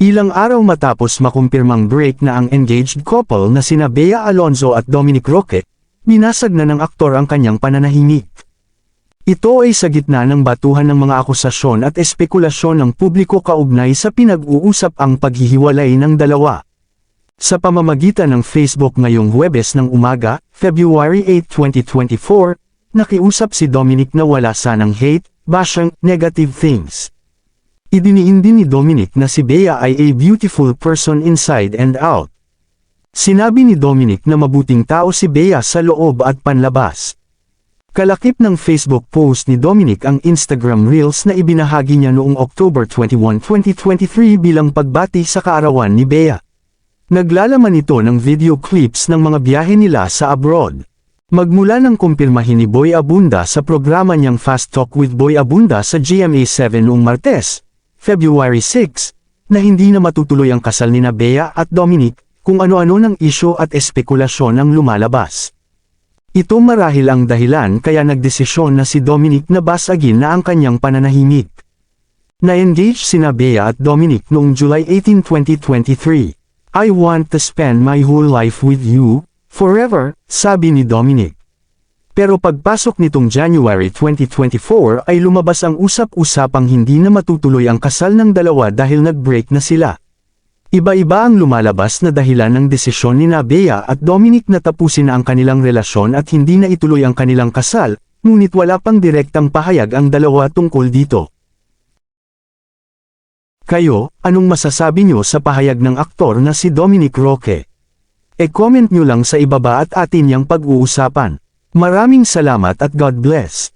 Ilang araw matapos makumpirmang break na ang engaged couple na sina Bea Alonzo at Dominic Roque, binasag na ng aktor ang kanyang pananahimik. Ito ay sa gitna ng batuhan ng mga akusasyon at espekulasyon ng publiko kaugnay sa pinag-uusap ang paghihiwalay ng dalawa. Sa pamamagitan ng Facebook ngayong Huwebes ng umaga, February 8, 2024, nakiusap si Dominic na wala sanang hate, bashing, negative things. Idiniin din ni Dominic na si Bea ay a beautiful person inside and out. Sinabi ni Dominic na mabuting tao si Bea sa loob at panlabas. Kalakip ng Facebook post ni Dominic ang Instagram Reels na ibinahagi niya noong October 21, 2023 bilang pagbati sa kaarawan ni Bea. Naglalaman ito ng video clips ng mga biyahe nila sa abroad. Magmula ng kumpirmahin ni Boy Abunda sa programa niyang Fast Talk with Boy Abunda sa GMA7 noong Martes, February 6, na hindi na matutuloy ang kasal ni Bea at Dominic, kung ano-ano ng isyo at espekulasyon ang lumalabas. Ito marahil ang dahilan kaya nagdesisyon na si Dominic na basagin na ang kanyang pananahimik. Na-engage sina Bea at Dominic noong July 18, 2023. I want to spend my whole life with you, forever, sabi ni Dominic. Pero pagpasok nitong January 2024 ay lumabas ang usap-usapang hindi na matutuloy ang kasal ng dalawa dahil nag-break na sila. Iba-iba ang lumalabas na dahilan ng desisyon ni Bea at Dominic na tapusin na ang kanilang relasyon at hindi na ituloy ang kanilang kasal, ngunit wala pang direktang pahayag ang dalawa tungkol dito. Kayo, anong masasabi nyo sa pahayag ng aktor na si Dominic Roque? E-comment nyo lang sa ibaba at atin yang pag-uusapan. Maraming salamat at God bless.